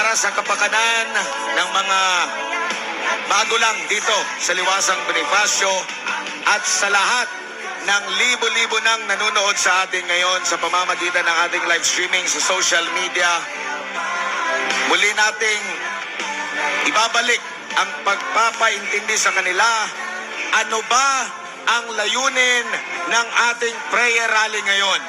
para sa kapakanan ng mga bago lang dito sa Liwasang Bonifacio at sa lahat ng libo-libo nang nanonood sa atin ngayon sa pamamagitan ng ating live streaming sa social media. Muli nating ibabalik ang pagpapaintindi sa kanila ano ba ang layunin ng ating prayer rally ngayon.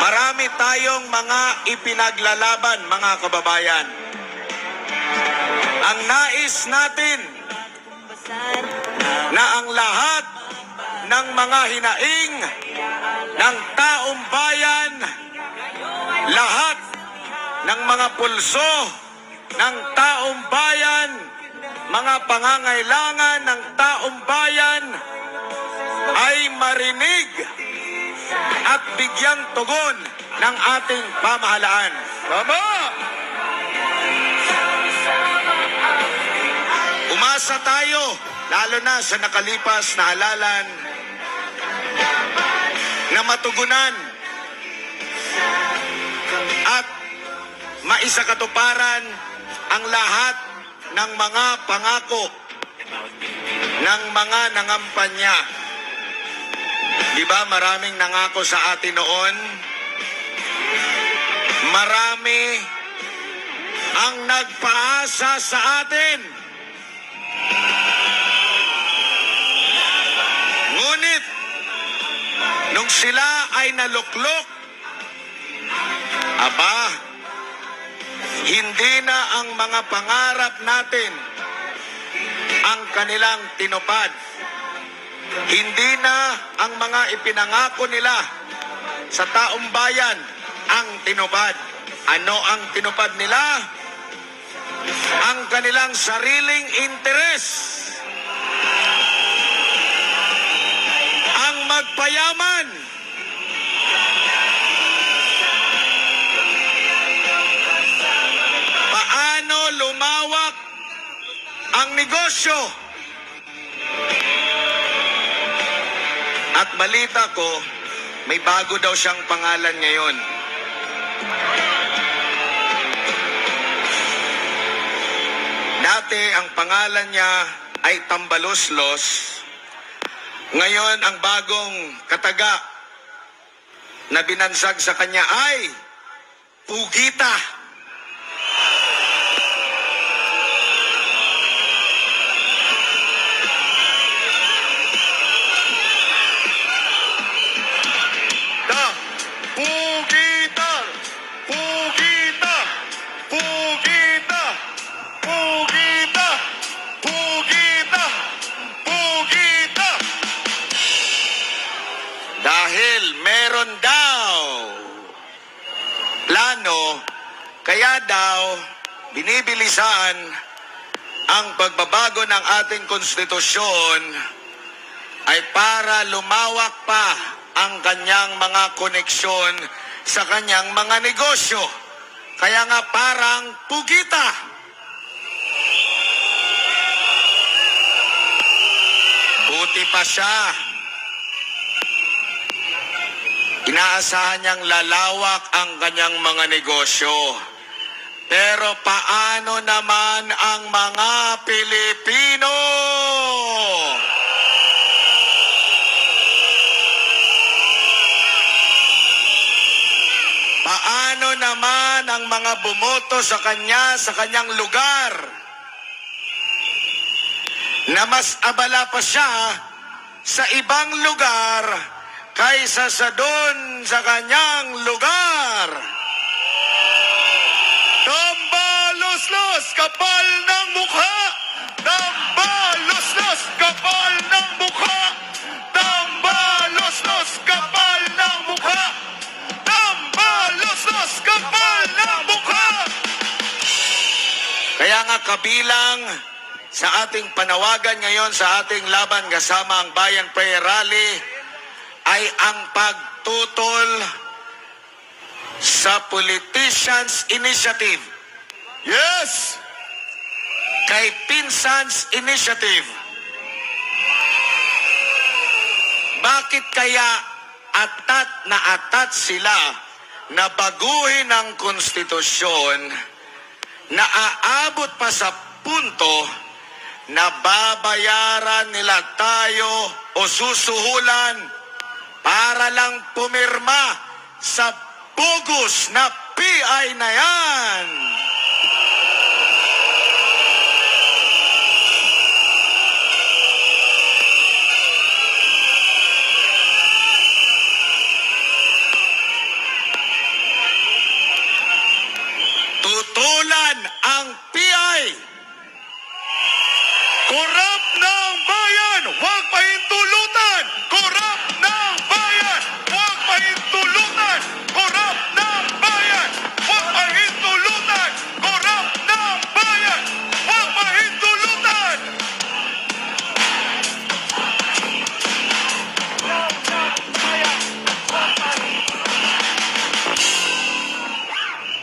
Marami tayong mga ipinaglalaban, mga kababayan. Ang nais natin na ang lahat ng mga hinaing ng taong bayan, lahat ng mga pulso ng taong bayan, mga pangangailangan ng taong bayan ay marinig at bigyang tugon ng ating pamahalaan. Tama! Umasa tayo, lalo na sa nakalipas na halalan, na matugunan at maisakatuparan ang lahat ng mga pangako ng mga nangampanya. Di ba maraming nangako sa atin noon? Marami ang nagpaasa sa atin. Ngunit, nung sila ay naluklok, aba, hindi na ang mga pangarap natin ang kanilang tinupad. Hindi na ang mga ipinangako nila sa taong bayan ang tinupad. Ano ang tinupad nila? Ang kanilang sariling interes. Ang magpayaman. Paano lumawak ang negosyo? At balita ko, may bago daw siyang pangalan ngayon. Dati ang pangalan niya ay Tambaloslos. Ngayon ang bagong kataga na binansag sa kanya ay Pugita. Da, Dahil meron daw plano, kaya daw binibilisan ang pagbabago ng ating konstitusyon ay para lumawak pa ang kanyang mga koneksyon sa kanyang mga negosyo. Kaya nga parang pugita. Buti pa siya. Inaasahan niyang lalawak ang kanyang mga negosyo. Pero paano naman ang mga Pilipino? Paano naman ang mga bumoto sa kanya sa kanyang lugar? Na mas abala pa siya sa ibang lugar kaysa sa doon sa kanyang lugar. Tambalos-los, kapal ng mukha! Tambalos-los, kapal ng mukha! Tambalos-los, kapal ng mukha! Tambalos-los, kapal ng mukha! Kaya nga kabilang sa ating panawagan ngayon sa ating laban kasama ang Bayan Prayer Rally ay ang pagtutol sa Politicians Initiative. Yes! Kay Pinsans Initiative. Bakit kaya atat na atat sila na baguhin ang konstitusyon na aabot pa sa punto na babayaran nila tayo o susuhulan para lang pumirma sa bogus na PI na yan.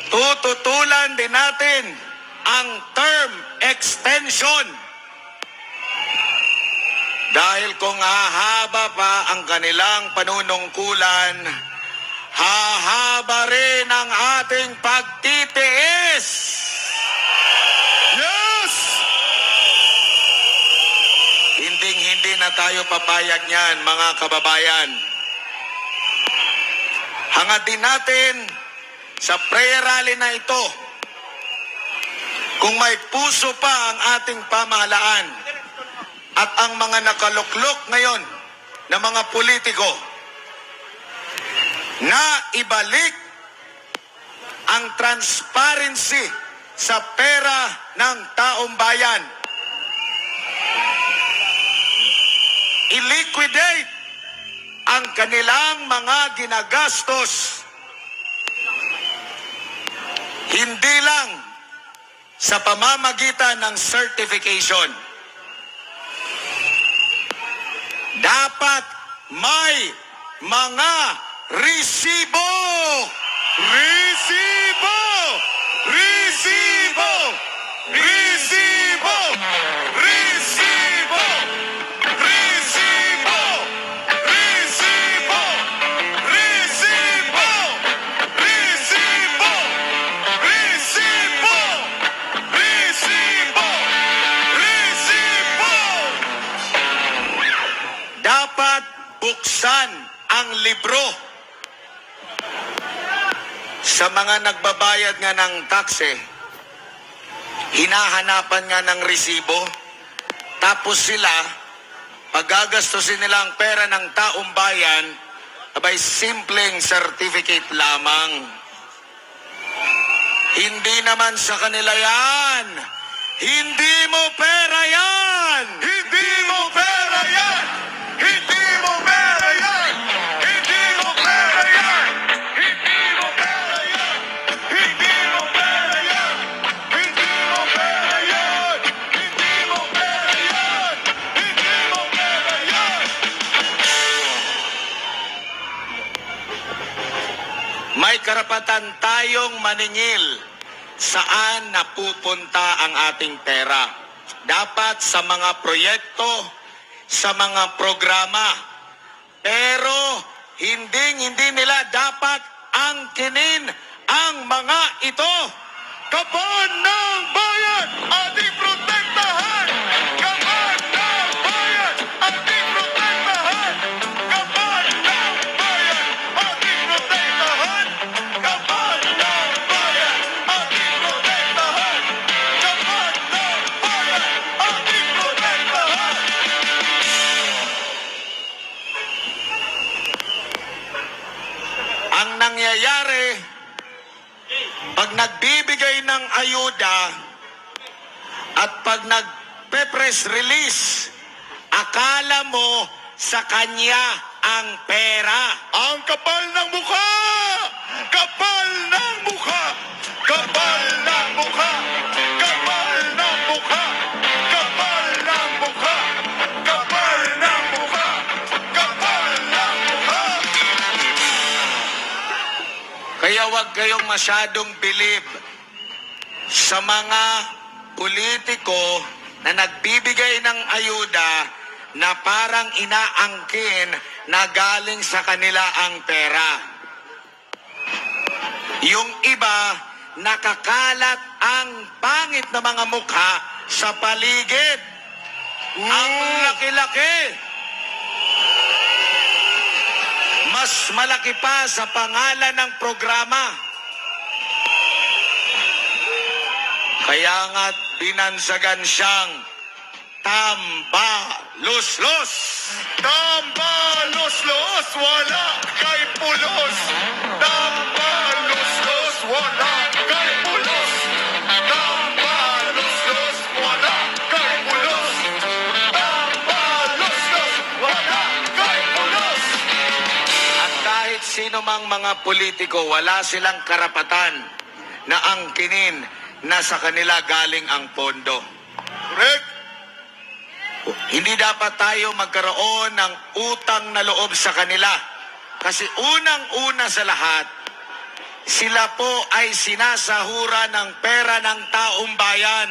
Tututulan din natin ang term extension. Dahil kung hahaba pa ang kanilang panunungkulan, hahaba rin ang ating pagtitiis. Yes! Hinding-hindi na tayo papayag niyan, mga kababayan. Hangad din natin sa prayer rally na ito, kung may puso pa ang ating pamahalaan at ang mga nakaluklok ngayon na mga politiko na ibalik ang transparency sa pera ng taong bayan. I-liquidate ang kanilang mga ginagastos hindi lang sa pamamagitan ng certification. Dapat may mga resibo! Resibo! Resibo! Resibo! Resibo! Sa mga nagbabayad nga ng takse. Hinahanapan nga ng resibo. Tapos sila, paggagastusin nila ang pera ng taong bayan, abay simpleng certificate lamang. Hindi naman sa kanila yan. Hindi mo pera May karapatan tayong maningil saan napupunta ang ating pera. Dapat sa mga proyekto, sa mga programa. Pero hindi hindi nila dapat angkinin ang mga ito. Kapan ng bayan, ating nangyayari, pag nagbibigay ng ayuda at pag nagpe-press release, akala mo sa kanya ang pera. Ang kapal ng mukha! Kapal ng kayong masyadong bilib sa mga politiko na nagbibigay ng ayuda na parang inaangkin na galing sa kanila ang pera. Yung iba, nakakalat ang pangit na mga mukha sa paligid. Ang laki-laki. Mas malaki pa sa pangalan ng programa. Kaya nga't binansagan siyang Tamba Los-Los. Tamba, los, los, wala kay pulos. Tamba, los, los, wala kay pulos. Tamba, los, los, wala kay pulos. Tamba, los, los, wala kay pulos. At kahit sino mang mga politiko, wala silang karapatan na angkinin na sa kanila galing ang pondo. Correct? Hindi dapat tayo magkaroon ng utang na loob sa kanila. Kasi unang-una sa lahat, sila po ay sinasahura ng pera ng taong bayan.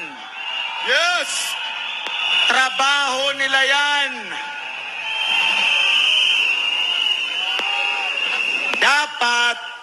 Yes! Trabaho nila yan. Dapat